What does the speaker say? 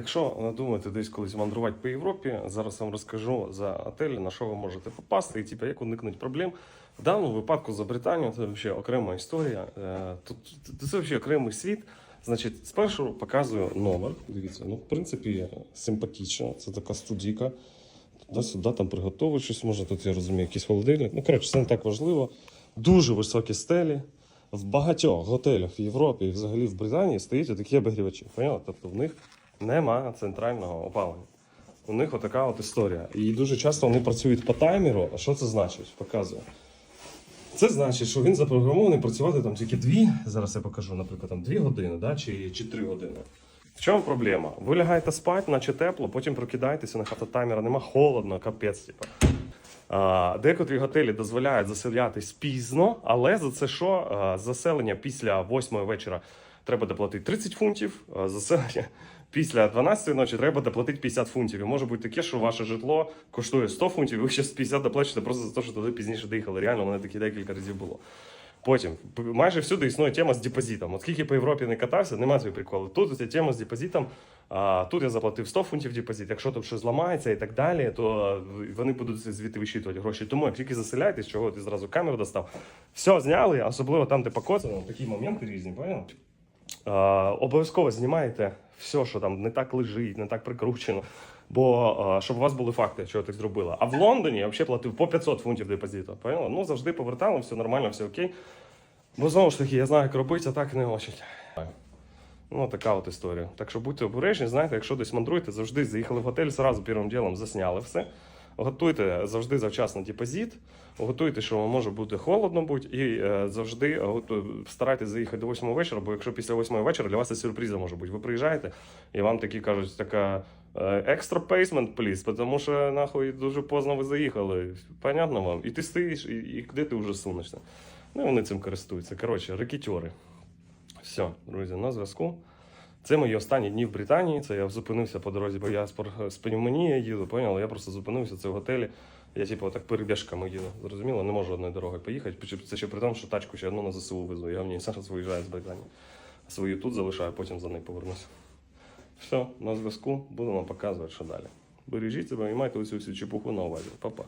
якщо надумаєте десь колись мандрувати по Європі, зараз вам розкажу за готелі, на що ви можете попасти і типу, як уникнути проблем. В даному випадку за Британію це взагалі окрема історія. Е, Тут це взагалі окремий світ. Значить, спершу показую номер. Дивіться, ну в принципі симпатично. Це така студійка. Туди-сюди там приготовить щось можна. Тут я розумію, якийсь холодильник. Ну, коротше, це не так важливо. Дуже високі стелі. В багатьох готелях в Європі і взагалі в Британії стоять такі обігрівачі. Поняли? Тобто в них нема центрального опалення. У них отака от історія. І дуже часто вони працюють по таймеру. А що це значить? Показую. Це значить, що він запрограмований працювати там тільки дві. Зараз я покажу, наприклад, там дві години, да, чи, чи три години. В чому проблема? Ви лягаєте спати, наче тепло, потім прокидаєтеся на хата таймера, нема холодно, капець. Типу. А, декотрі готелі дозволяють заселятись пізно, але за це що? А, заселення після 8 вечора треба доплатити 30 фунтів, заселення після 12 ночі треба доплатити 50 фунтів. І може бути таке, що ваше житло коштує 100 фунтів, і ви ще з 50 доплачуєте просто за те, що туди пізніше доїхали. Реально, мене таке декілька разів було. Потім майже всюди існує тема з депозитом. От скільки по Європі не катався, немає цієї приколу. Тут ця тема з депозитом. А, тут я заплатив 100 фунтів депозит. Якщо тут щось зламається і так далі, то е, вони будуть звідти вищитувати гроші. Тому як тільки заселяєтесь, чого ти зразу камеру достав, все зняли, особливо там, де покоцано, такі моменти різні, поняв? Обов'язково знімайте все, що там не так лежить, не так прикручено. Бо щоб у вас були факти, що так зробила. А в Лондоні я взагалі платив по 500 фунтів депозиту. Поняла? Ну завжди повертали, все нормально, все окей. Бо знову ж таки, я знаю, як робити, а так не очень. Ну, така от історія. Так що будьте обережні, знаєте, якщо десь мандруєте, завжди заїхали в готель, зразу першим ділом засняли все. Готуйте завжди завчасно депозит, готуйте, що може бути холодно бути, і е, завжди старайтесь заїхати до 8 вечора, бо якщо після 8 вечора для вас це сюрприза може бути. Ви приїжджаєте, і вам такі кажуть, така екстра пейсмент, пліс, тому що нахуй дуже поздно ви заїхали. Понятно вам? І ти стоїш, і, і де ти вже сунешся. Ну, вони цим користуються. Коротше, рекетьори. Все, друзі, на зв'язку. Це мої останні дні в Британії. Це я зупинився по дорозі, бо я з, пневмонії їду, поняли? Я просто зупинився це в готелі. Я типу так перебіжками їду. Зрозуміло, не можу одною дорогою поїхати. Це ще при тому, що тачку ще одну на ЗСУ везу. Я в ній зараз виїжджаю з Британії. Свою тут залишаю, потім за нею повернуся. Все, на зв'язку. Будемо показувати, що далі. Бережіть себе і майте усю всю чепуху на увазі. Па-па.